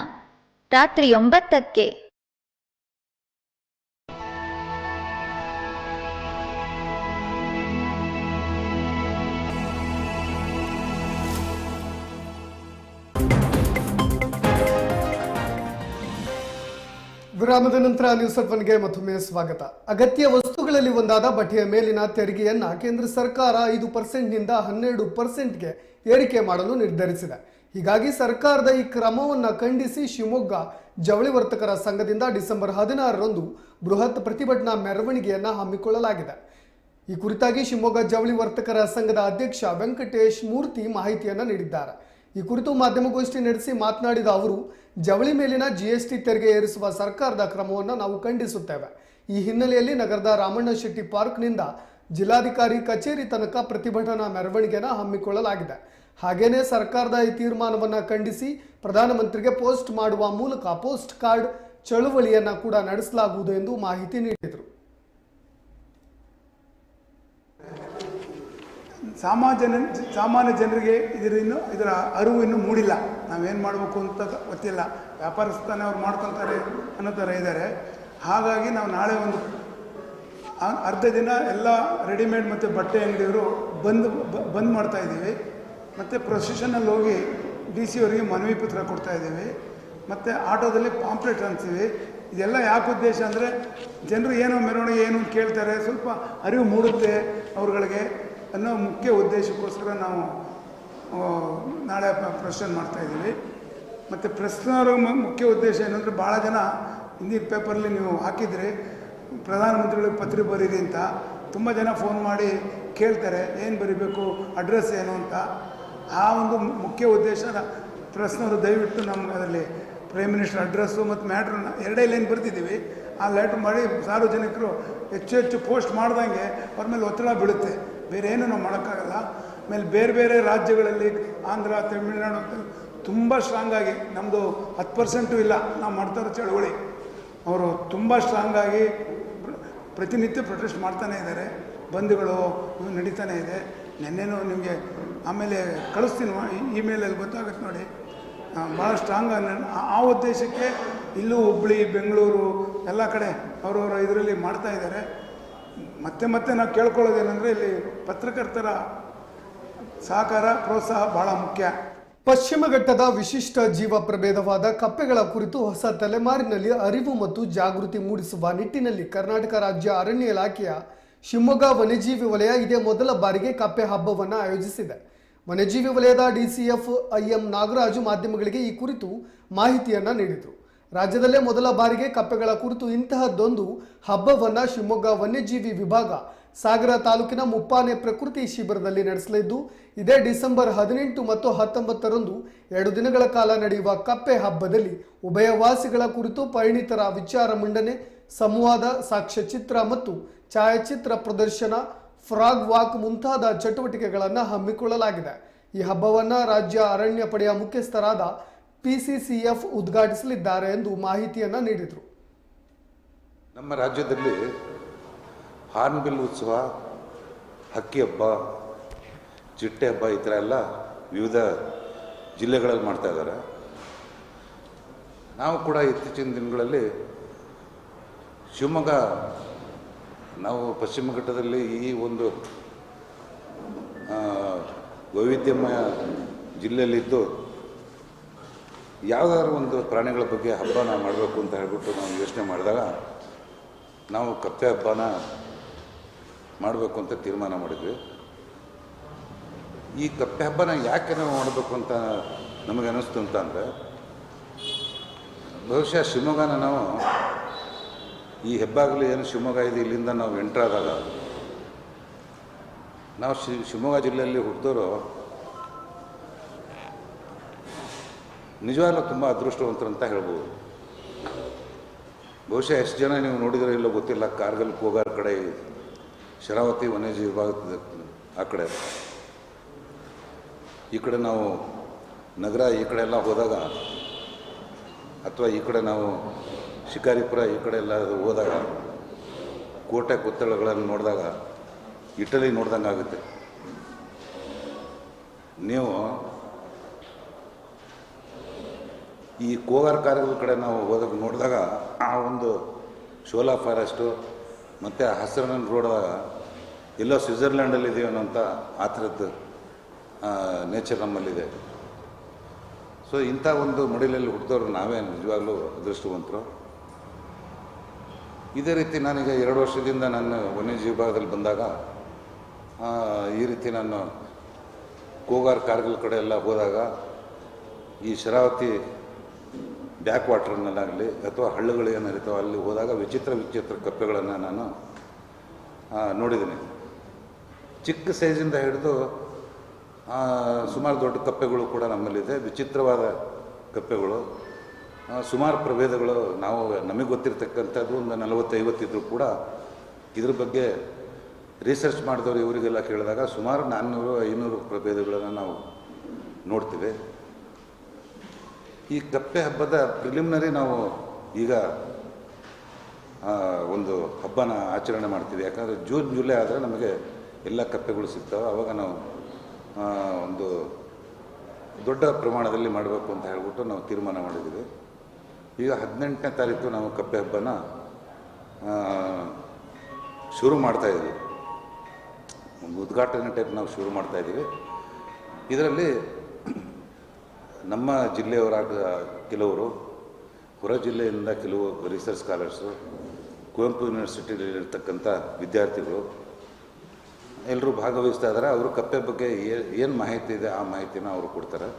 ರಾತ್ರಿ ಒಂಬತ್ತಕ್ಕೆ. ವಿರಾಮದ ನಂತರ ನ್ಯೂಸ್ ಒನ್ಗೆ ಮತ್ತೊಮ್ಮೆ ಸ್ವಾಗತ. ಅಗತ್ಯ ವಸ್ತುಗಳಲ್ಲಿ ಒಂದಾದ ಬಟ್ಟೆಯ ಮೇಲಿನ ತೆರಿಗೆಯನ್ನ ಕೇಂದ್ರ ಸರ್ಕಾರ ಐದು ಪರ್ಸೆಂಟ್ನಿಂದ ಹನ್ನೆರಡು ಪರ್ಸೆಂಟ್ಗೆ ಏರಿಕೆ ಮಾಡಲು ನಿರ್ಧರಿಸಿದೆ. ಹೀಗಾಗಿ ಸರ್ಕಾರದ ಈ ಕ್ರಮವನ್ನು ಖಂಡಿಸಿ ಶಿವಮೊಗ್ಗ ಜವಳಿ ವರ್ತಕರ ಸಂಘದಿಂದ ಡಿಸೆಂಬರ್ ಹದಿನಾರರಂದು ಬೃಹತ್ ಪ್ರತಿಭಟನಾ ಮೆರವಣಿಗೆಯನ್ನು ಹಮ್ಮಿಕೊಳ್ಳಲಾಗಿದೆ. ಈ ಕುರಿತಾಗಿ ಶಿವಮೊಗ್ಗ ಜವಳಿ ವರ್ತಕರ ಸಂಘದ ಅಧ್ಯಕ್ಷ ವೆಂಕಟೇಶ್ ಮೂರ್ತಿ ಮಾಹಿತಿಯನ್ನು ನೀಡಿದ್ದಾರೆ. ಈ ಕುರಿತು ಮಾಧ್ಯಮಗೋಷ್ಠಿ ನಡೆಸಿ ಮಾತನಾಡಿದ ಅವರು, ಜವಳಿ ಮೇಲಿನ ಜಿಎಸ್ಟಿ ತೆರಿಗೆ ಏರಿಸುವ ಸರ್ಕಾರದ ಕ್ರಮವನ್ನು ನಾವು ಖಂಡಿಸುತ್ತೇವೆ. ಈ ಹಿನ್ನೆಲೆಯಲ್ಲಿ ನಗರದ ರಾಮಣ್ಣ ಶೆಟ್ಟಿ ಪಾರ್ಕ್ನಿಂದ ಜಿಲ್ಲಾಧಿಕಾರಿ ಕಚೇರಿ ತನಕ ಪ್ರತಿಭಟನಾ ಮೆರವಣಿಗೆಯನ್ನು ಹಮ್ಮಿಕೊಳ್ಳಲಾಗಿದೆ. ಹಾಗೇನೇ ಸರ್ಕಾರದ ಈ ತೀರ್ಮಾನವನ್ನು ಖಂಡಿಸಿ ಪ್ರಧಾನಮಂತ್ರಿಗೆ ಪೋಸ್ಟ್ ಮಾಡುವ ಮೂಲಕ ಪೋಸ್ಟ್ ಕಾರ್ಡ್ ಚಳುವಳಿಯನ್ನು ಕೂಡ ನಡೆಸಲಾಗುವುದು ಎಂದು ಮಾಹಿತಿ ನೀಡಿದರು. ಸಾಮಾನ್ಯ ಸಾಮಾನ್ಯ ಜನರಿಗೆ ಇದರ ಇನ್ನು, ಇದರ ಅರಿವು ಇನ್ನೂ ಮೂಡಿಲ್ಲ. ನಾವೇನು ಮಾಡಬೇಕು ಅಂತ ಗೊತ್ತಿಲ್ಲ. ವ್ಯಾಪಾರಸ್ಥನೇ ಅವ್ರು ಮಾಡ್ಕೊತಾರೆ ಅನ್ನೋ ಥರ ಇದ್ದಾರೆ. ಹಾಗಾಗಿ ನಾವು ನಾಳೆ ಒಂದು ಅರ್ಧ ದಿನ ಎಲ್ಲ ರೆಡಿಮೇಡ್ ಮತ್ತು ಬಟ್ಟೆ ಅಂಗಡಿಯವರು ಬಂದ್ ಬಂದ್ ಮಾಡ್ತಾ ಇದ್ದೀವಿ. ಮತ್ತು ಪ್ರೊಸೆಷನಲ್ಲಿ ಹೋಗಿ ಡಿ ಸಿ ಅವರಿಗೆ ಮನವಿ ಪತ್ರ ಕೊಡ್ತಾ ಇದ್ದೀವಿ. ಮತ್ತು ಆಟೋದಲ್ಲಿ ಪಾಂಪ್ಲೆಟ್ ಅಂತೀವಿ. ಇದೆಲ್ಲ ಯಾಕೆ ಉದ್ದೇಶ ಅಂದರೆ ಜನರು ಏನೋ ಮೆರವಣಿಗೆ ಏನು ಕೇಳ್ತಾರೆ, ಸ್ವಲ್ಪ ಅರಿವು ಮೂಡುತ್ತೆ ಅವ್ರುಗಳಿಗೆ ಅನ್ನೋ ಮುಖ್ಯ ಉದ್ದೇಶಕ್ಕೋಸ್ಕರ ನಾವು ನಾಳೆ ಪ್ರಶ್ನೆ ಮಾಡ್ತಾ ಇದ್ದೀವಿ. ಮತ್ತು ಪ್ರಶ್ನವರ ಮುಖ್ಯ ಉದ್ದೇಶ ಏನಂದರೆ ಭಾಳ ಜನ ಹಿಂದಿನ ಪೇಪರಲ್ಲಿ ನೀವು ಹಾಕಿದರೆ ಪ್ರಧಾನಮಂತ್ರಿಗಳಿಗೆ ಪತ್ರ ಬರೀರಿ ಅಂತ, ತುಂಬ ಜನ ಫೋನ್ ಮಾಡಿ ಕೇಳ್ತಾರೆ, ಏನು ಬರೀಬೇಕು, ಅಡ್ರೆಸ್ ಏನು ಅಂತ. ಆ ಒಂದು ಮುಖ್ಯ ಉದ್ದೇಶ ಪ್ರಶ್ನವರು ದಯವಿಟ್ಟು ನಮ್ಗೆ ಅದರಲ್ಲಿ ಪ್ರೈಮ್ ಮಿನಿಸ್ಟರ್ ಅಡ್ರೆಸ್ಸು ಮತ್ತು ಮ್ಯಾಟ್ರನ್ನ ಎರಡೇ ಲೈನ್ ಬರ್ತಿದ್ದೀವಿ ಆ ಲೆಟ್ರ್ ಮಾಡಿ ಸಾರ್ವಜನಿಕರು ಹೆಚ್ಚು ಹೆಚ್ಚು ಪೋಸ್ಟ್ ಮಾಡ್ದಂಗೆ ಅವ್ರ ಮೇಲೆ ಒತ್ತಡ ಬೀಳುತ್ತೆ. ಬೇರೆ ಏನು ನಾವು ಮಾಡೋಕ್ಕಾಗಲ್ಲ. ಆಮೇಲೆ ಬೇರೆ ಬೇರೆ ರಾಜ್ಯಗಳಲ್ಲಿ ಆಂಧ್ರ, ತಮಿಳುನಾಡು ಅಂತ ತುಂಬ ಸ್ಟ್ರಾಂಗ್ ಆಗಿ ನಮ್ಮದು ಹತ್ತು ಪರ್ಸೆಂಟು ಇಲ್ಲ. ನಾವು ಮಾಡ್ತಾ ಇರೋ ಚಳವಳಿ. ಅವರು ತುಂಬ ಸ್ಟ್ರಾಂಗ್ ಆಗಿ ಪ್ರತಿನಿತ್ಯ ಪ್ರೊಟೆಸ್ಟ್ ಮಾಡ್ತಾನೆ ಇದ್ದಾರೆ. ಬಂದ್ಗಳು ನಡೀತಾನೆ ಇದೆ. ನಿನ್ನೆನೂ ನಿಮಗೆ ಆಮೇಲೆ ಕಳಿಸ್ತೀನಿ ಇಮೇಲಲ್ಲಿ ಗೊತ್ತಾಗುತ್ತೆ ನೋಡಿ. ಭಾಳ ಸ್ಟ್ರಾಂಗ್ ಆ ಉದ್ದೇಶಕ್ಕೆ ಇಲ್ಲೂ ಹುಬ್ಳಿ, ಬೆಂಗಳೂರು ಎಲ್ಲ ಕಡೆ ಅವರವರ ಇದರಲ್ಲಿ ಮಾಡ್ತಾ ಇದ್ದಾರೆ. ಮತ್ತೆ ಮತ್ತೆ ನಾವು ಕೇಳ್ಕೊಳ್ಳೋದೇನೆಂದರೆ ಇಲ್ಲಿ ಪತ್ರಕರ್ತರ ಸಹಕಾರ, ಪ್ರೋತ್ಸಾಹ ಭಾಳ ಮುಖ್ಯ. ಪಶ್ಚಿಮ ಘಟ್ಟದ ವಿಶಿಷ್ಟ ಜೀವ ಪ್ರಭೇದವಾದ ಕಪ್ಪೆಗಳ ಕುರಿತು ಹೊಸ ತಲೆಮಾರಿನಲ್ಲಿ ಅರಿವು ಮತ್ತು ಜಾಗೃತಿ ಮೂಡಿಸುವ ನಿಟ್ಟಿನಲ್ಲಿ ಕರ್ನಾಟಕ ರಾಜ್ಯ ಅರಣ್ಯ ಇಲಾಖೆಯ ಶಿವಮೊಗ್ಗ ವನ್ಯಜೀವಿ ವಲಯ ಇದೇ ಮೊದಲ ಬಾರಿಗೆ ಕಪ್ಪೆ ಹಬ್ಬವನ್ನು ಆಯೋಜಿಸಿದೆ. ವನ್ಯಜೀವಿ ವಲಯದ ಡಿಸಿಎಫ್, ಐಎಂ ನಾಗರಾಜು ಮಾಧ್ಯಮಗಳಿಗೆ ಈ ಕುರಿತು ಮಾಹಿತಿಯನ್ನು ನೀಡಿದರು. ರಾಜ್ಯದಲ್ಲೇ ಮೊದಲ ಬಾರಿಗೆ ಕಪ್ಪೆಗಳ ಕುರಿತು ಇಂತಹದ್ದೊಂದು ಹಬ್ಬವನ್ನು ಶಿವಮೊಗ್ಗ ವನ್ಯಜೀವಿ ವಿಭಾಗ ಸಾಗರ ತಾಲೂಕಿನ ಮುಪ್ಪಾನೆ ಪ್ರಕೃತಿ ಶಿಬಿರದಲ್ಲಿ ನಡೆಸಲಿದ್ದು, ಇದೇ ಡಿಸೆಂಬರ್ ಹದಿನೆಂಟು ಮತ್ತು ಹತ್ತೊಂಬತ್ತರಂದು ಎರಡು ದಿನಗಳ ಕಾಲ ನಡೆಯುವ ಕಪ್ಪೆ ಹಬ್ಬದಲ್ಲಿ ಉಭಯವಾಸಿಗಳ ಕುರಿತು ಪರಿಣಿತರ ವಿಚಾರ ಮಂಡನೆ, ಸಂವಾದ, ಸಾಕ್ಷ್ಯಚಿತ್ರ ಮತ್ತು ಛಾಯಾಚಿತ್ರ ಪ್ರದರ್ಶನ ಫ್ರಾಗ್ ವಾಕ್ ಮುಂತಾದ ಚಟುವಟಿಕೆಗಳನ್ನು ಹಮ್ಮಿಕೊಳ್ಳಲಾಗಿದೆ. ಈ ಹಬ್ಬವನ್ನು ರಾಜ್ಯ ಅರಣ್ಯ ಪಡೆಯ ಮುಖ್ಯಸ್ಥರಾದ ಪಿಸಿಸಿಎಫ್ ಉದ್ಘಾಟಿಸಲಿದ್ದಾರೆ ಎಂದು ಮಾಹಿತಿಯನ್ನು ನೀಡಿದರು. ನಮ್ಮ ರಾಜ್ಯದಲ್ಲಿ ಹಾರ್ನ್ಬಿಲ್ ಉತ್ಸವ, ಹಕ್ಕಿ ಹಬ್ಬ, ಚಿಟ್ಟೆ ಹಬ್ಬ ಈ ಥರ ಎಲ್ಲ ವಿವಿಧ ಜಿಲ್ಲೆಗಳಲ್ಲಿ ಮಾಡ್ತಾ ಇದ್ದಾರೆ. ನಾವು ಕೂಡ ಇತ್ತೀಚಿನ ದಿನಗಳಲ್ಲಿ ಶಿವಮೊಗ್ಗ ನಾವು ಪಶ್ಚಿಮ ಘಟ್ಟದಲ್ಲಿ ಈ ಒಂದು ವೈವಿಧ್ಯಮಯ ಜಿಲ್ಲೆಯಲ್ಲಿದ್ದು ಯಾವುದಾದ್ರು ಒಂದು ಪ್ರಾಣಿಗಳ ಬಗ್ಗೆ ಹಬ್ಬನ ಮಾಡಬೇಕು ಅಂತ ಹೇಳ್ಬಿಟ್ಟು ನಾವು ಯೋಚನೆ ಮಾಡಿದಾಗ ನಾವು ಕಪ್ಪೆ ಹಬ್ಬನ ಮಾಡಬೇಕು ಅಂತ ತೀರ್ಮಾನ ಮಾಡಿದ್ವಿ. ಈ ಕಪ್ಪೆ ಹಬ್ಬನ ಯಾಕೆ ನಾವು ಮಾಡಬೇಕು ಅಂತ ನಮಗೆ ಅನ್ನಿಸ್ತು ಅಂತ ಅಂದರೆ, ಬಹುಶಃ ಶಿವಮೊಗ್ಗನ ನಾವು ಈ ಹೆಬ್ಬಾಗಲು ಏನು ಶಿವಮೊಗ್ಗ ಇದೆ, ಇಲ್ಲಿಂದ ನಾವು ಎಂಟ್ರಾದಾಗ ನಾವು ಶಿ, ಶಿವಮೊಗ್ಗ ಜಿಲ್ಲೆಯಲ್ಲಿ ಹುಟ್ಟಿದವರು ನಿಜವಾಗ್ಲೂ ತುಂಬ ಅದೃಷ್ಟವಂತರು ಅಂತ ಹೇಳ್ಬೋದು. ಬಹುಶಃ ಎಷ್ಟು ಜನ ನೀವು ನೋಡಿದ್ರೆ ಇಲ್ಲೋ ಗೊತ್ತಿಲ್ಲ, ಕಾರ್ಗಲ್ ಕೋಗಾರ್ ಕಡೆ ಶರಾವತಿ ವನ್ಯಜೀವಿ ವಿಭಾಗದ ಆ ಕಡೆ. ಈ ಕಡೆ ನಾವು ನಗರ, ಈ ಕಡೆ ಎಲ್ಲ ಹೋದಾಗ, ಅಥವಾ ಈ ಕಡೆ ನಾವು ಶಿಕಾರಿಪುರ ಈ ಕಡೆ ಎಲ್ಲ ಹೋದಾಗ, ಕೋಟೆ ಕೊತ್ತಳಗಳನ್ನು ನೋಡಿದಾಗ, ಇಟಲಿ ನೋಡ್ದಂಗೆ ಆಗುತ್ತೆ. ನೀವು ಈ ಕೋಗಾರ್ ಕಾರ್ಯಗಳ ಕಡೆ ನಾವು ಹೋದಾಗ ನೋಡಿದಾಗ, ಆ ಒಂದು ಶೋಲಾ ಫಾರೆಸ್ಟು ಮತ್ತು ಹಸಿರನ್ನು ನೋಡಿದಾಗ ಎಲ್ಲೋ ಸ್ವಿಟ್ಜರ್ಲ್ಯಾಂಡಲ್ಲಿ ಅನ್ನೋಂಥ ಆ ಥರದ್ದು ನೇಚರ್ ನಮ್ಮಲ್ಲಿದೆ. ಸೊ ಇಂಥ ಒಂದು ಮಡಿಲಲ್ಲಿ ಹುಟ್ಟಿದವರು ನಾವೇ ನಿಜವಾಗ್ಲೂ ಅದೃಷ್ಟವಂತರು. ಇದೇ ರೀತಿ ನನಗೆ ಎರಡು ವರ್ಷದಿಂದ ನಾನು ವನ್ಯಜೀವಿ ವಿಭಾಗದಲ್ಲಿ ಬಂದಾಗ ಈ ರೀತಿ ನಾನು ಕೋಗಾರ್ ಕಾರ್ಗಿಲ್ ಕಡೆ ಎಲ್ಲ ಹೋದಾಗ, ಈ ಶರಾವತಿ ಬ್ಯಾಕ್ ವಾಟರ್ನಲ್ಲಾಗಲಿ ಅಥವಾ ಹಳ್ಳಗಳು ಏನಿರ್ತಾವೆ ಅಲ್ಲಿ ಹೋದಾಗ ವಿಚಿತ್ರ ವಿಚಿತ್ರ ಕಪ್ಪೆಗಳನ್ನು ನಾನು ನೋಡಿದ್ದೀನಿ. ಚಿಕ್ಕ ಸೈಜಿಂದ ಹಿಡಿದು ಸುಮಾರು ದೊಡ್ಡ ಕಪ್ಪೆಗಳು ಕೂಡ ನಮ್ಮಲ್ಲಿದೆ. ವಿಚಿತ್ರವಾದ ಕಪ್ಪೆಗಳು. ಸುಮಾರು ಪ್ರಭೇದಗಳು ನಾವು, ನಮಗೆ ಗೊತ್ತಿರ್ತಕ್ಕಂಥದ್ದು ಒಂದು ನಲವತ್ತೈವತ್ತಿದ್ರು ಕೂಡ ಇದ್ರ ಬಗ್ಗೆ ರಿಸರ್ಚ್ ಮಾಡಿದವರು ಇವರಿಗೆಲ್ಲ ಕೇಳಿದಾಗ ಸುಮಾರು ನಾನ್ನೂರು, ಐನೂರು ಪ್ರಭೇದಗಳನ್ನು ನಾವು ನೋಡ್ತೀವಿ. ಈ ಕಪ್ಪೆ ಹಬ್ಬದ ಪ್ರಿಲಿಮಿನರಿ ನಾವು ಈಗ ಒಂದು ಹಬ್ಬನ ಆಚರಣೆ ಮಾಡ್ತೀವಿ. ಯಾಕಂದರೆ ಜೂನ್, ಜುಲೈ ಆದರೆ ನಮಗೆ ಎಲ್ಲ ಕಪ್ಪೆಗಳು ಸಿಗ್ತವೆ. ಆವಾಗ ನಾವು ಒಂದು ದೊಡ್ಡ ಪ್ರಮಾಣದಲ್ಲಿ ಮಾಡಬೇಕು ಅಂತ ಹೇಳ್ಬಿಟ್ಟು ನಾವು ತೀರ್ಮಾನ ಮಾಡಿದ್ದೀವಿ. ಈಗ ಹದಿನೆಂಟನೇ ತಾರೀಕು ನಾವು ಕಪ್ಪೆ ಹಬ್ಬನ ಶುರು ಮಾಡ್ತಾಯಿದ್ದೀವಿ ಒಂದು ಉದ್ಘಾಟನೆ ಟೈಪ್ ನಾವು ಶುರು ಮಾಡ್ತಾ ಇದ್ದೀವಿ. ಇದರಲ್ಲಿ ನಮ್ಮ ಜಿಲ್ಲೆಯವರಾದ ಕೆಲವರು, ಹೊರ ಜಿಲ್ಲೆಯಿಂದ ಕೆಲವು ರಿಸರ್ಚ್ ಸ್ಕಾಲರ್ಸು ಕುವೆಂಪು ಯೂನಿವರ್ಸಿಟಿಯಲ್ಲಿರ್ತಕ್ಕಂಥ ವಿದ್ಯಾರ್ಥಿಗಳು ಎಲ್ಲರೂ ಭಾಗವಹಿಸ್ತಾ ಇದ್ದಾರೆ. ಅವರು ಕಪ್ಪೆ ಬಗ್ಗೆ ಏನು ಮಾಹಿತಿ ಇದೆ? ಆ ಮಾಹಿತಿನ ಅವರು ಕೊಡ್ತಾರೆ.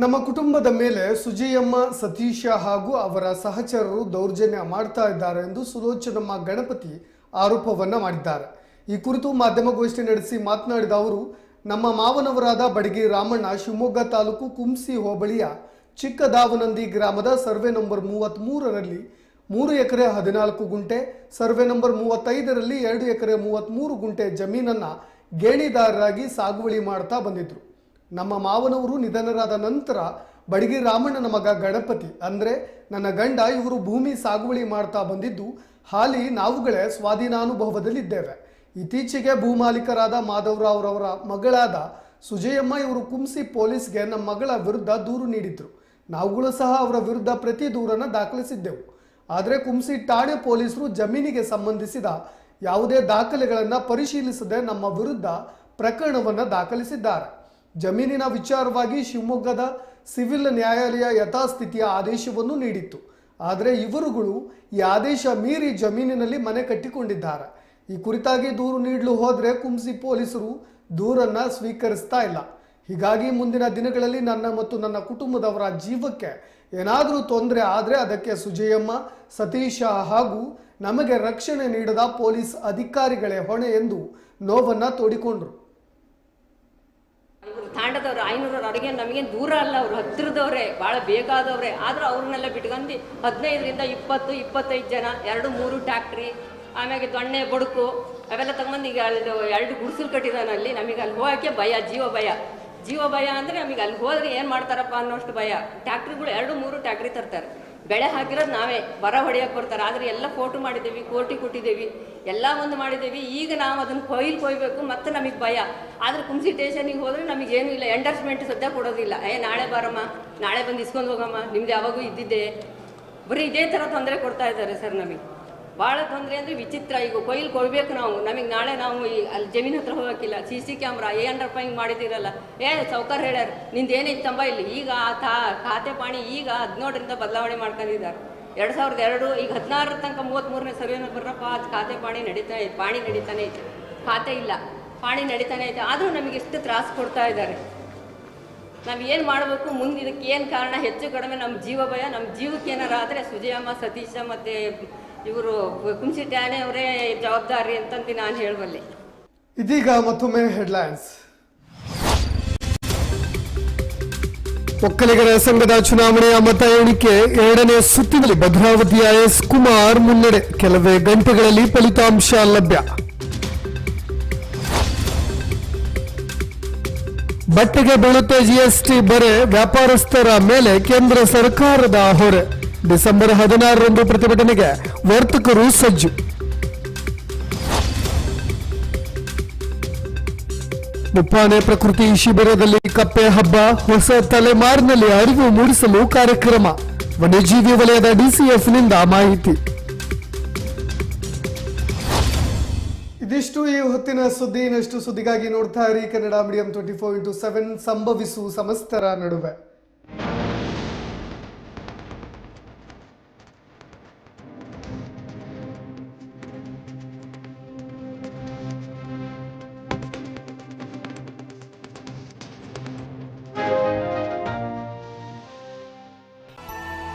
ನಮ್ಮ ಕುಟುಂಬದ ಮೇಲೆ ಸುಜಯಮ್ಮ, ಸತೀಶ ಹಾಗೂ ಅವರ ಸಹಚರರು ದೌರ್ಜನ್ಯ ಮಾಡ್ತಾ ಇದ್ದಾರೆ ಎಂದು ಸುಲೋಚನಮ್ಮ ಗಣಪತಿ ಆರೋಪವನ್ನ ಮಾಡಿದ್ದಾರೆ. ಈ ಕುರಿತು ಮಾಧ್ಯಮಗೋಷ್ಠಿ ನಡೆಸಿ ಮಾತನಾಡಿದ ಅವರು, ನಮ್ಮ ಮಾವನವರಾದ ಬಡಗಿ ರಾಮಣ್ಣ ಶಿವಮೊಗ್ಗ ತಾಲೂಕು ಕುಂಸಿ ಹೋಬಳಿಯ ಚಿಕ್ಕದಾವನಂದಿ ಗ್ರಾಮದ ಸರ್ವೆ ನಂಬರ್ ಮೂವತ್ತ್ಮೂರರಲ್ಲಿ ಮೂರು ಎಕರೆ ಹದಿನಾಲ್ಕು ಗುಂಟೆ, ಸರ್ವೆ ನಂಬರ್ ಮೂವತ್ತೈದರಲ್ಲಿ ಎರಡು ಎಕರೆ ಮೂವತ್ತ್ಮೂರು ಗುಂಟೆ ಜಮೀನನ್ನು ಗೇಣಿದಾರರಾಗಿ ಸಾಗುವಳಿ ಮಾಡ್ತಾ ಬಂದಿದ್ರು. ನಮ್ಮ ಮಾವನವರು ನಿಧನರಾದ ನಂತರ ಬಡಗಿ ರಾಮಣ್ಣನ ಮಗ ಗಣಪತಿ, ಅಂದರೆ ನನ್ನ ಗಂಡ ಇವರು ಭೂಮಿ ಸಾಗುವಳಿ ಮಾಡ್ತಾ ಬಂದಿದ್ದು, ಹಾಲಿ ನಾವುಗಳೇ ಸ್ವಾಧೀನಾನುಭವದಲ್ಲಿದ್ದೇವೆ. ಇತ್ತೀಚೆಗೆ ಭೂಮಾಲೀಕರಾದ ಮಾಧವರಾವ್ರವರ ಮಗಳಾದ ಸುಜಯಮ್ಮ ಇವರು ಕುಂಸಿ ಪೊಲೀಸ್ಗೆ ನಮ್ಮ ಮಗಳ ವಿರುದ್ಧ ದೂರು ನೀಡಿದ್ರು. ನಾವುಗಳು ಸಹ ಅವರ ವಿರುದ್ಧ ಪ್ರತಿ ದೂರನ್ನು ದಾಖಲಿಸಿದ್ದೆವು. ಆದರೆ ಕುಂಸಿ ಠಾಣೆ ಪೊಲೀಸರು ಜಮೀನಿಗೆ ಸಂಬಂಧಿಸಿದ ಯಾವುದೇ ದಾಖಲೆಗಳನ್ನು ಪರಿಶೀಲಿಸದೆ ನಮ್ಮ ವಿರುದ್ಧ ಪ್ರಕರಣವನ್ನು ದಾಖಲಿಸಿದ್ದಾರೆ. ಜಮೀನಿನ ವಿಚಾರವಾಗಿ ಶಿವಮೊಗ್ಗದ ಸಿವಿಲ್ ನ್ಯಾಯಾಲಯ ಯಥಾಸ್ಥಿತಿಯ ಆದೇಶವನ್ನು ನೀಡಿತ್ತು. ಆದರೆ ಇವರುಗಳು ಈ ಆದೇಶ ಮೀರಿ ಜಮೀನಿನಲ್ಲಿ ಮನೆ ಕಟ್ಟಿಕೊಂಡಿದ್ದಾರೆ. ಈ ಕುರಿತಾಗಿ ದೂರು ನೀಡಲು ಹೋದರೆ ಕುಂಸಿ ಪೊಲೀಸರು ದೂರನ್ನ ಸ್ವೀಕರಿಸ್ತಾ ಇಲ್ಲ. ಹೀಗಾಗಿ ಮುಂದಿನ ದಿನಗಳಲ್ಲಿ ನನ್ನ ಮತ್ತು ನನ್ನ ಕುಟುಂಬದವರ ಜೀವಕ್ಕೆ ಏನಾದರೂ ತೊಂದರೆ ಆದರೆ ಅದಕ್ಕೆ ಸುಜಯಮ್ಮ, ಸತೀಶ ಹಾಗೂ ನಮಗೆ ರಕ್ಷಣೆ ನೀಡದ ಪೊಲೀಸ್ ಅಧಿಕಾರಿಗಳೇ ಹೊಣೆ ಎಂದು ನೋವನ್ನು ತೋಡಿಕೊಂಡ್ರು. ತಾಂಡದವ್ರು, ಐನೂರವ್ರು ಅಡುಗೆ ನಮಗೇನು ದೂರ ಅಲ್ಲ, ಅವರು ಹತ್ತಿರದವ್ರೆ, ಭಾಳ ಬೇಕಾದವ್ರೆ ಆದರೂ ಅವ್ರನ್ನೆಲ್ಲ ಬಿಟ್ಕೊಂಡು ಹದಿನೈದರಿಂದ ಇಪ್ಪತ್ತು, ಇಪ್ಪತ್ತೈದು ಜನ, ಎರಡು, ಮೂರು ಟ್ಯಾಕ್ಟ್ರಿ, ಆಮ್ಯಾಗೆ ದೊಣ್ಣೆ, ಬಡುಕು, ಅವೆಲ್ಲ ತಗೊಂಡು ಈಗ ಅಲ್ಲಿ ಎರಡು ಗುಡಿಸಲು ಕಟ್ಟಿದಾನೆ ಅಲ್ಲಿ. ನಮಗೆ ಅಲ್ಲಿ ಹೋಗೋಕ್ಕೆ ಭಯ, ಜೀವ ಭಯ. ಜೀವ ಭಯ ಅಂದರೆ ನಮಗೆ ಅಲ್ಲಿ ಹೋದ್ರೆ ಏನು ಮಾಡ್ತಾರಪ್ಪ ಅನ್ನೋಷ್ಟು ಭಯ. ಟ್ಯಾಕ್ಟ್ರಿಗಳು ಎರಡು, ಮೂರು ಟ್ಯಾಕ್ಟ್ರಿ ತರ್ತಾರೆ. ಬೆಳೆ ಹಾಕಿರೋದು ನಾವೇ. ಬರ ಹೊಡೆಯಕ್ಕೆ ಬರ್ತಾರೆ. ಆದರೆ ಎಲ್ಲ ಫೋಟೋ ಮಾಡಿದ್ದೀವಿ, ಕೋಟಿ ಕೊಟ್ಟಿದ್ದೀವಿ. ಎಲ್ಲ ಒಂದು ಮಾಡಿದ್ದೀವಿ. ಈಗ ನಾವು ಅದನ್ನು ಕೊಯ್ಲು ಕೊಯ್ಬೇಕು, ಮತ್ತೆ ನಮಗೆ ಭಯ. ಆದರೆ ಕುಂಸಿ ಟೇಷನಿಗೆ ಹೋದರೆ ನಮಗೇನು ಇಲ್ಲ. ಎಂಡರ್ಸ್ಮೆಂಟ್ ಸದ್ಯ ಕೊಡೋದಿಲ್ಲ. ಏ, ನಾಳೆ ಬಾರಮ್ಮ, ನಾಳೆ ಬಂದು ಇಸ್ಕೊಂಡು ಹೋಗಮ್ಮ. ನಿಮ್ದು ಯಾವಾಗೂ ಇದ್ದಿದ್ದೆ. ಬರೀ ಇದೇ ಥರ ತೊಂದರೆ ಕೊಡ್ತಾ ಇದ್ದಾರೆ ಸರ್ ನಮಗೆ. ಭಾಳ ತೊಂದರೆ ಅಂದರೆ ವಿಚಿತ್ರ. ಈಗ ಕೊಯ್ಲು ಕೊಡಬೇಕು ನಾವು. ನಮಗೆ ನಾಳೆ ನಾವು ಈ ಅಲ್ಲಿ ಜಮೀನ್ ಹತ್ರ ಹೋಗೋಕ್ಕಿಲ್ಲ. ಸಿ ಸಿ ಕ್ಯಾಮ್ರಾ ಏನರಪ್ಪ ಹಿಂಗೆ ಮಾಡಿದಿರಲ್ಲ ಏ ಸೌಕರ್ ಹೇಳ್ಯಾರ. ನಿಂದು ತಂಬ ಇಲ್ಲಿ. ಈಗ ಆ ತಾ, ಖಾತೆ ಪಾಣಿ ಈಗ ಹದಿನೇಳರಿಂದ ಬದಲಾವಣೆ ಮಾಡ್ಕೊಂಡಿದ್ದಾರೆ. ಎರಡು ಸಾವಿರದ ಎರಡು, ಈಗ ಹದಿನಾರರ ತನಕ ಮೂವತ್ತ್ಮೂರನೇ ಸರ್ವೇನ ಬರ್ರಪ್ಪ ಅದು ಖಾತೆ ಪಾಣಿ ನಡೀತಾ ಇದೆ ಪಾಣಿ ನಡೀತಾನೆ ಐತೆ. ಖಾತೆ ಇಲ್ಲ. ಪಾಣಿ ನಡೀತಾನೆ ಐತೆ. ಆದರೂ ನಮಗೆ ಎಷ್ಟು ತ್ರಾಸು ಕೊಡ್ತಾ ಇದ್ದಾರೆ. ನಾವು ಏನು ಮಾಡಬೇಕು? ಮುಂದೆ ಇದಕ್ಕೆ ಏನು ಕಾರಣ? ಹೆಚ್ಚು ಕಡಿಮೆ ನಮ್ಮ ಜೀವ ಭಯ. ನಮ್ಮ ಜೀವಕ್ಕೆ ಏನಾರು ಆದರೆ ಸುಜಯಮ್ಮ, ಸತೀಶ ಮತ್ತು ಇವರು ಕುಂಸಿ ಟ್ಯಾನೆ ಅವರೇ ಜವಾಬ್ದಾರಿ ಅಂತಂದು ನಾನು ಹೇಳಬಲ್ಲೆ ಇದೀಗ ಮತ್ತೊಮ್ಮೆ ಹೆಡ್ಲೈನ್ಸ್ ಒಕ್ಕಲಿಗರ ಸಂಘದ ಚುನಾವಣೆಯ ಮತ ಎಣಿಕೆ ಎರಡನೇ ಸುತ್ತಿನಲ್ಲಿ ಭದ್ರಾವತಿಯ ಎಸ್ ಕುಮಾರ್ ಮುನ್ನಡೆ. ಕೆಲವೇ ಗಂಟೆಗಳಲ್ಲಿ ಫಲಿತಾಂಶ ಲಭ್ಯ. ಬಟ್ಟೆಗೆ ಬೀಳುತ್ತೆ ಜಿಎಸ್ಟಿ ಬರೆ ವ್ಯಾಪಾರಸ್ಥರ ಮೇಲೆ ಕೇಂದ್ರ ಸರ್ಕಾರದ ಹೊರೆ. ಡಿಸೆಂಬರ್ ಹದಿನಾರರಂದು ಪ್ರತಿಭಟನೆಗೆ ವರ್ತಕರು ಸಜ್ಜು. ಮುಪ್ಪಾನೆ ಪ್ರಕೃತಿ ಶಿಬಿರದಲ್ಲಿ ಕಪ್ಪೆ ಹಬ್ಬ, ಹೊಸ ತಲೆಮಾರಿನಲ್ಲಿ ಅರಿವು ಮೂಡಿಸಲು ಕಾರ್ಯಕ್ರಮ. ವನ್ಯಜೀವಿ ವಲಯದ ಡಿಸಿಎಫ್ನಿಂದ ಮಾಹಿತಿ. ಇದಿಷ್ಟು ಈ ಹೊತ್ತಿನ ಸುದ್ದಿ, ಇನ್ನಷ್ಟು ಸುದ್ದಿಗಾಗಿ ನೋಡ್ತಾ ಇರಿ. Kannada medium twenty four into seven ಸಂಭವಿಸು ಸಮಸ್ತರ ನಡುವೆ.